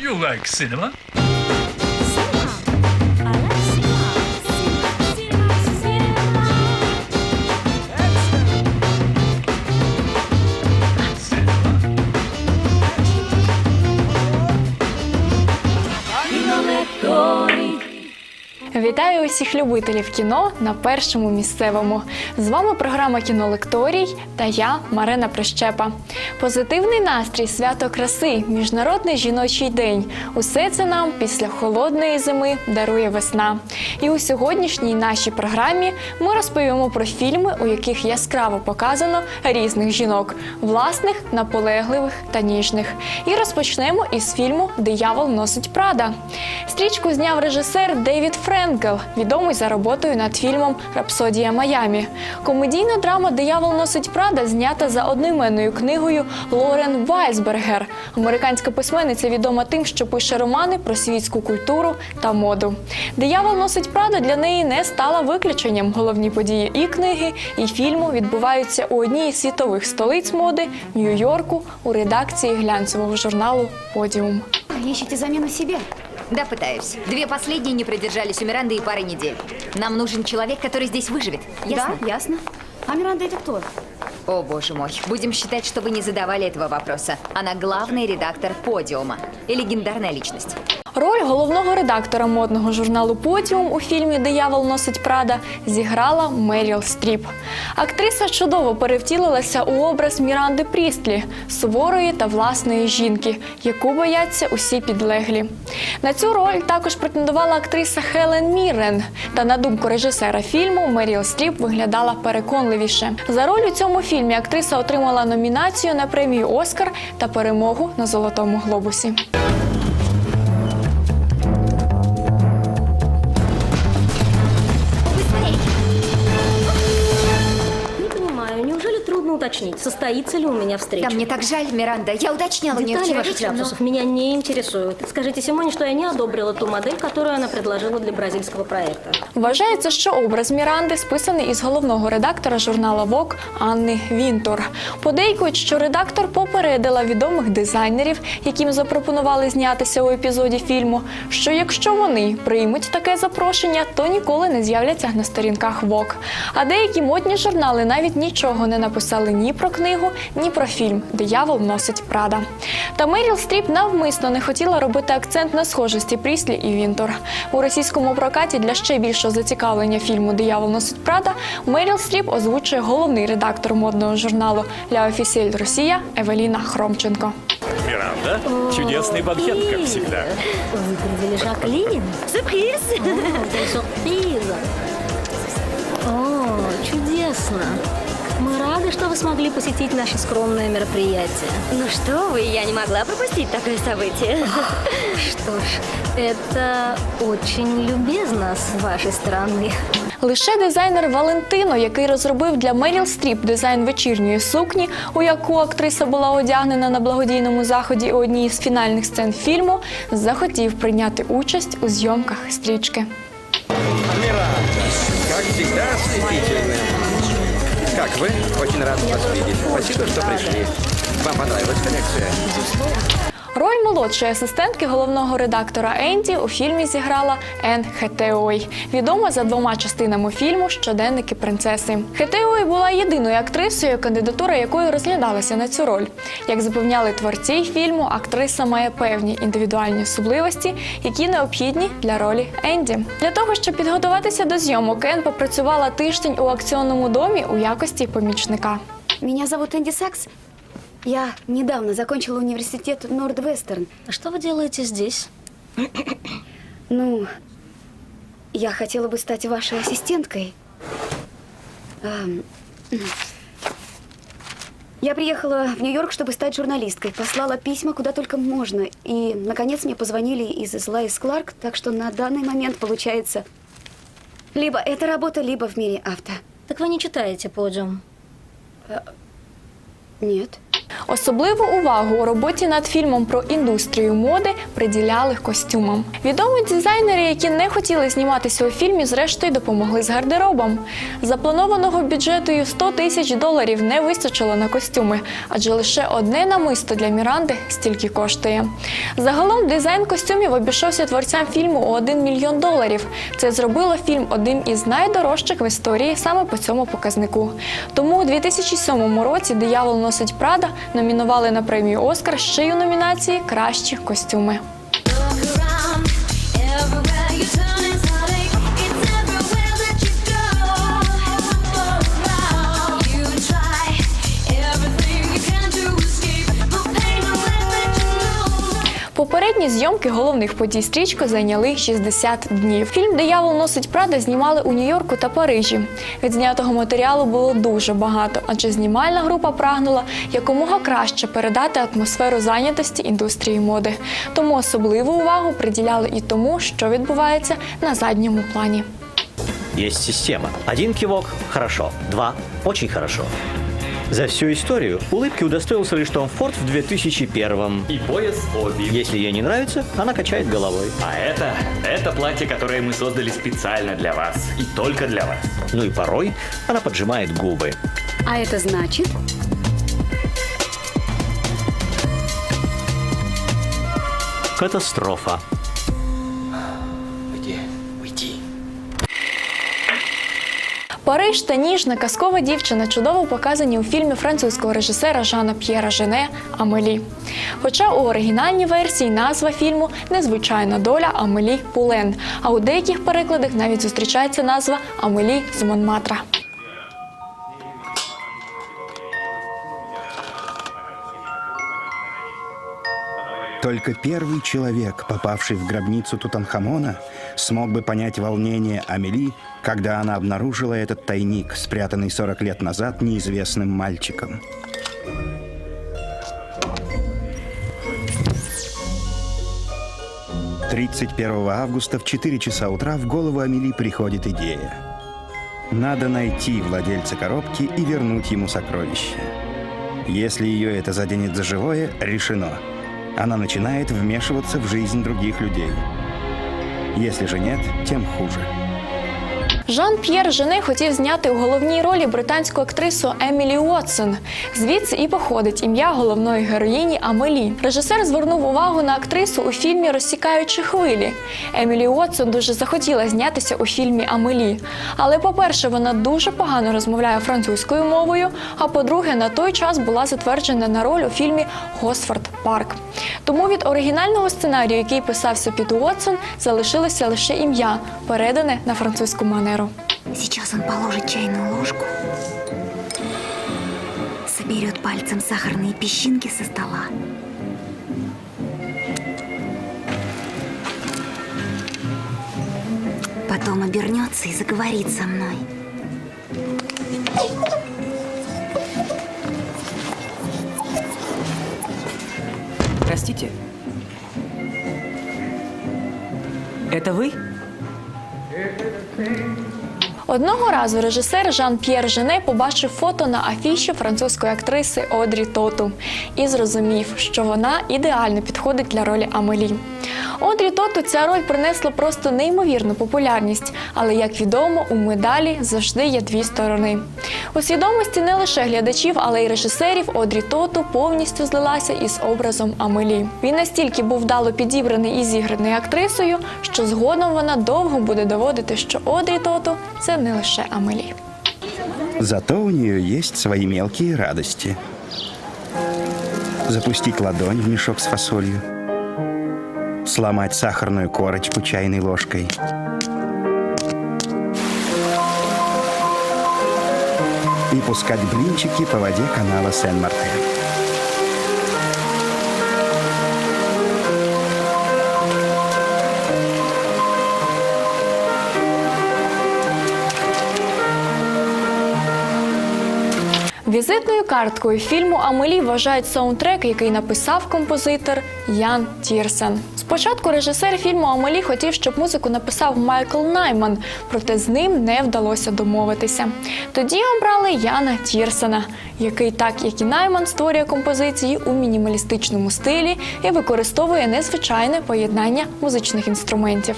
You like cinema? Вітаю усіх любителів кіно на першому місцевому. З вами програма Кінолекторій та я, Марина Прищепа. Позитивний настрій, свято краси, міжнародний жіночий день. Усе це нам після холодної зими дарує весна. І у сьогоднішній нашій програмі ми розповімо про фільми, у яких яскраво показано різних жінок, власних, наполегливих та ніжних. І розпочнемо із фільму Диявол носить Прада. Стрічку зняв режисер Девід Френкел, відомий за роботою над фільмом Рапсодія Майамі. Комедійна драма Диявол носить Прада знята за одноіменною книгою Лорен Вайсбергер. Американська письменниця відома тим, що пише романи про світську культуру та моду. Диявол носить Прада для неї не стала виключенням. Головні події і книги, і фільму відбуваються у одній із світових столиць моди Нью-Йорку у редакції глянцевого журналу Подіум. Ищете замену себе? Да, пытаюсь. Две последние не продержались у Миранды и пары недель. Нам нужен человек, который здесь выживет. Ясно? Да, ясно. А Миранда это кто? О, боже мой. Будем считать, что вы не задавали этого вопроса. Она главный редактор подиума. И легендарная личность. Роль головного редактора модного журналу Подіум у фільмі Диявол носить Прада зіграла Меріл Стріп. Актриса чудово перевтілилася у образ Міранди Прістлі, суворої та власної жінки, яку бояться усі підлеглі. На цю роль також претендувала актриса Хелен Міррен. Та на думку режисера фільму, Меріл Стріп виглядала переконливіше. За роль у цьому фільмі актриса отримала номінацію на премію Оскар та перемогу на Золотому глобусі. Уточнить, состоится ли у меня встреча? Да, мне так жаль, Миранда. Я уточняла Детали вчера ваших вечером, но- меня не интересуют. Скажите Симоне, что я не одобрила ту модель, которую она предложила для бразильского проекта. Вважається, що образ Міранди списаний із головного редактора журнала Vogue Анни Вінтур. Подейкують, що редактор попередила відомих дизайнерів, яким запропонували знятися у епізоді фільму, що якщо вони приймуть таке запрошення, то ніколи не з'являться на сторінках Vogue. А деякі модні журнали навіть нічого не написали ні про книгу, ні про фільм Диявол носить Прада. Та Меріл Стріп навмисно не хотіла робити акцент на схожості Пріслі і Вінтор. У російському прокаті для ще більшого зацікавлення фільму Диявол носить Прада Меріл Стріп озвучує головний редактор модного журналу Ля Офісель Росія Евеліна Хромченко. Миранда, чудесный банкет, как всегда. Вы привели Жаклин? Сюрприз! Сюрприз! О, чудесно! Мы рады, что вы смогли посетить наше скромное мероприятие. Ну что вы, я не могла пропустить такое событие. Что ж, это очень любезно с вашей стороны. Лише дизайнер Валентино, який розробив для Меріл Стріп дизайн вечірньої сукні, у яку актриса була одягнена на благодійному заході у одній із фінальних сцен фільму, захотів прийняти участь у зйомках стрічки. Как всегда, ослепительны. Как вы? Очень рад вас видеть. Спасибо, что пришли. Вам понравилась коллекция? Роль молодшої асистентки головного редактора Енді у фільмі зіграла Ен Хетеой, відома за двома частинами фільму Щоденники принцеси. Хетеой була єдиною актрисою, кандидатура якої розглядалася на цю роль. Як запевняли творці фільму, актриса має певні індивідуальні особливості, які необхідні для ролі Енді. Для того щоб підготуватися до зйомок, Ен попрацювала тиждень у акціонному домі у якості помічника. Меня зовут Энди Сакс. Я недавно закончила университет Нордвестерн. А что вы делаете здесь? Ну, я хотела бы стать вашей ассистенткой. Я приехала в Нью-Йорк, чтобы стать журналисткой. Послала письма куда только можно. И, наконец, мне позвонили из Лайс Кларк, так что на данный момент получается либо эта работа, либо в мире авто. Так вы не читаете подиум. Нет. Особливу увагу у роботі над фільмом про індустрію моди приділяли костюмам. Відомі дизайнери, які не хотіли зніматися у фільмі, зрештою допомогли з гардеробом. Запланованого бюджету 100 тисяч доларів не вистачило на костюми, адже лише одне намисто для Міранди стільки коштує. Загалом дизайн костюмів обійшовся творцям фільму у 1 мільйон доларів. Це зробило фільм одним із найдорожчих в історії саме по цьому показнику. Тому у 2007 році Диявол носить Прада номінували на премію Оскар ще й у номінації Кращі костюми. Попередні зйомки головних подій стрічки зайняли 60 днів. Фільм Диявол носить Прада знімали у Нью-Йорку та Парижі. Відзнятого матеріалу було дуже багато, адже знімальна група прагнула якомога краще передати атмосферу зайнятості індустрії моди. Тому особливу увагу приділяли і тому, що відбувається на задньому плані. Есть система. Один кивок – хорошо. Два – очень хорошо. За всю историю улыбки удостоился лишь Том Форд в 2001 И пояс Оби. Если ей не нравится, она качает головой. А это, это платье, которое мы создали специально для вас. И только для вас. Ну и порой она поджимает губы. А это значит? Катастрофа. Париж та ніжна казкова дівчина чудово показані у фільмі французького режисера Жана П'єра Жене Амелі. Хоча у оригінальній версії назва фільму незвичайна доля Амелі Пулен, а у деяких перекладах навіть зустрічається назва Амелі з Монматра. Только первый человек, попавший в гробницу Тутанхамона, смог бы понять волнение Амели, когда она обнаружила этот тайник, спрятанный 40 лет назад неизвестным мальчиком. Тридцать первого августа в 4 часа утра в голову Амели приходит идея. Надо найти владельца коробки и вернуть ему сокровище. Если ее это заденет за живое, решено. Она начинает вмешиваться в жизнь других людей. Если же нет, тем хуже. Жан П'єр Жене хотів зняти у головній ролі британську актрису Емілі Уотсон. Звідси і походить ім'я головної героїні Амелі. Режисер звернув увагу на актрису у фільмі Розсікаючи хвилі. Емілі Уотсон дуже захотіла знятися у фільмі Амелі. Але, по-перше, вона дуже погано розмовляє французькою мовою. А по-друге, на той час була затверджена на роль у фільмі Госфорд Парк. Тому від оригінального сценарію, який писався під Уотсон, залишилося лише ім'я, передане на французьку манеру. Сейчас он положит чайную ложку, соберет пальцем сахарные песчинки со стола. Потом обернется и заговорит со мной. Простите. Это вы? Одного разу режисер Жан П'єр Жене побачив фото на афіші французької актриси Одрі Тоту і зрозумів, що вона ідеально підходить для ролі Амелі. Одрі Тоту ця роль принесла просто неймовірну популярність, але як відомо, у медалі завжди є дві сторони. У свідомості не лише глядачів, але й режисерів Одрі Тоту повністю злилася із образом Амелі. Він настільки був вдало підібраний і зіграний актрисою, що згодом вона довго буде доводити, що Одрі Тоту це не лише Амелі. Зато у нее есть свои мелкие радости. Запустить ладонь в мешок с фасолью. Сломать сахарную корочку чайной ложкой. И пускать блинчики по воде канала Сен-Мартен. Візитною карткою фільму Амелі вважають саундтрек, який написав композитор Ян Тірсен. Спочатку режисер фільму Амелі хотів, щоб музику написав Майкл Найман, проте з ним не вдалося домовитися. Тоді обрали Яна Тірсена, який, так як і Найман, створює композиції у мінімалістичному стилі і використовує незвичайне поєднання музичних інструментів.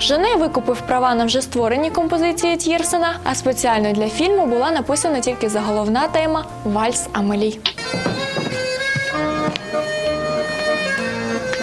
Жене викупив права на вже створені композиції Тірсена, а спеціально для фільму була написана тільки заголовна тема Вальс Амелі.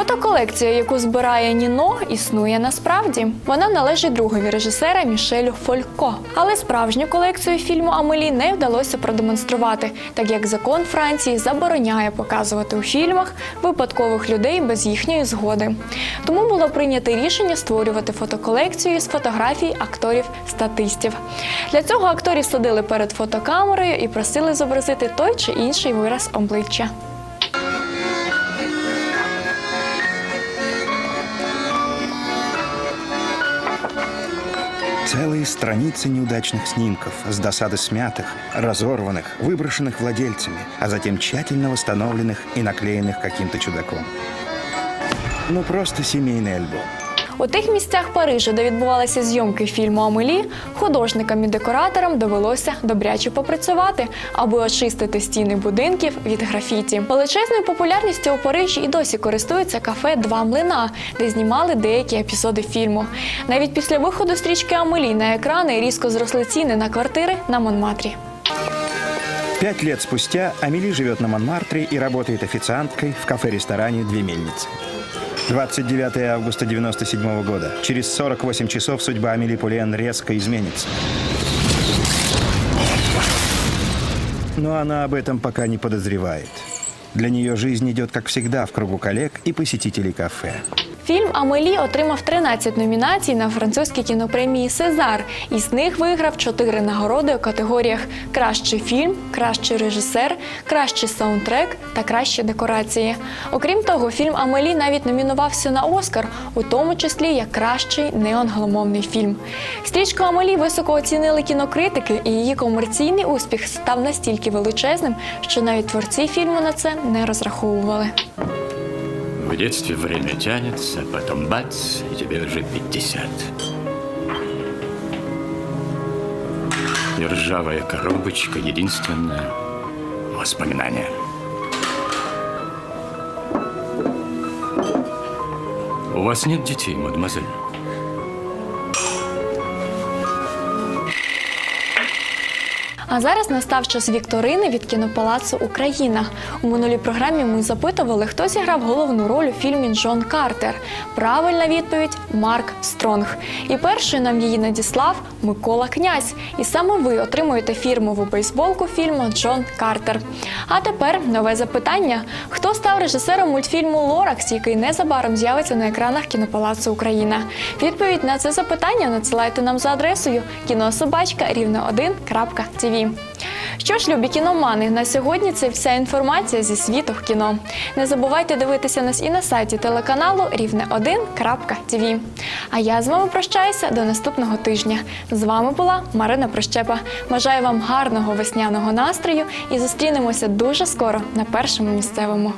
Фотоколекція, яку збирає Ніно, існує насправді. Вона належить другові режисера Мішелю Фолько. Але справжню колекцію фільму Амелі не вдалося продемонструвати, так як закон Франції забороняє показувати у фільмах випадкових людей без їхньої згоди. Тому було прийнято рішення створювати фотоколекцію з фотографій акторів-статистів. Для цього акторів садили перед фотокамерою і просили зобразити той чи інший вираз обличчя. Целые страницы неудачных снимков, с досады смятых, разорванных, выброшенных владельцами, а затем тщательно восстановленных и наклеенных каким-то чудаком. Ну, просто семейный альбом. У тих місцях Парижа, де відбувалися зйомки фільму Амелі, художникам і декораторам довелося добряче попрацювати, аби очистити стіни будинків від графіті. Величезною популярністю у Парижі і досі користується кафе Два млина, де знімали деякі епізоди фільму. Навіть після виходу стрічки Амелі на екрани різко зросли ціни на квартири на Монматрі. Пять лет спустя Амели живет на Монмартре и работает официанткой в кафе-ресторане «Две мельницы». 29 августа 97 года. Через 48 часов судьба Амели Пулен резко изменится. Но она об этом пока не подозревает. Для нее жизнь идет, как всегда, в кругу коллег и посетителей кафе. Фільм Амелі отримав 13 номінацій на французькій кінопремії Сезар. Із них виграв 4 нагороди у категоріях Кращий фільм, кращий режисер, кращий саундтрек та кращі декорації. Окрім того, фільм Амелі навіть номінувався на Оскар, у тому числі як кращий неонгломовний фільм. Стрічку Амелі високо оцінили кінокритики, і її комерційний успіх став настільки величезним, що навіть творці фільму на це не розраховували. Детстве время тянется, потом бац, и тебе уже 50. И ржавая коробочка — единственное воспоминание. У вас нет детей, мадемуазель? А зараз настав час вікторини від кінопалацу Україна. У минулій програмі ми запитували, хто зіграв головну роль у фільмі Джон Картер. Правильна відповідь Марк Стронг. І перший нам її надіслав Микола Князь. І саме ви отримуєте фірмову бейсболку фільму Джон Картер. А тепер нове запитання: хто став режисером мультфільму Лоракс, який незабаром з'явиться на екранах кінопалацу Україна? Відповідь на це запитання надсилайте нам за адресою кінособачка 1tv Україні. Що ж, любі кіномани, на сьогодні це вся інформація зі світу в кіно. Не забувайте дивитися нас і на сайті телеканалу Рівне1.тв А я з вами прощаюся до наступного тижня. З вами була Марина Прощепа. Бажаю вам гарного весняного настрою і зустрінемося дуже скоро на першому місцевому.